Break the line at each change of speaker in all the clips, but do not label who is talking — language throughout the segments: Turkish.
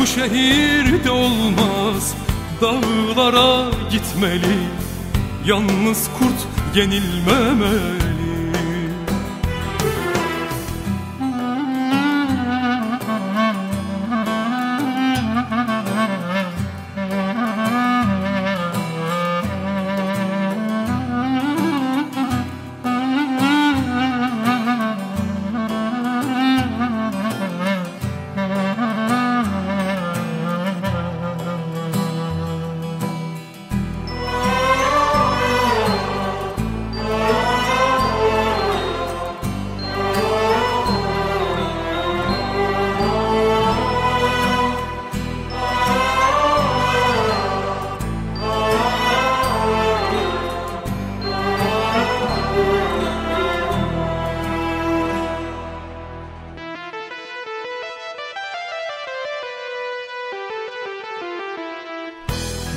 Bu şehirde olmaz Dağlara gitmeli. Yalnız kurt yenilmemeli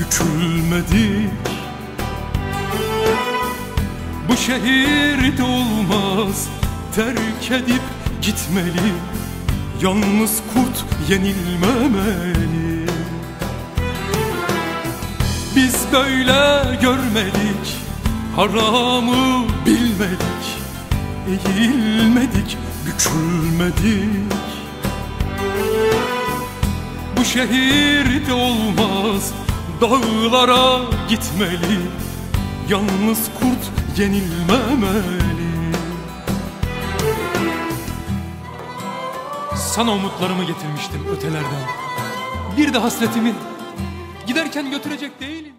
bükülmedik Bu şehirde olmaz Terk edip gitmeli. Yalnız kurt yenilmemeli. Biz böyle görmedik Haramı bilmedik. Eğilmedik, bükülmedik. Bu şehirde olmaz Dağlara gitmeli Yalnız kurt yenilmemeli. Sana umutlarımı getirmiştim ötelerden. Bir de hasretimi Giderken götürecek değilim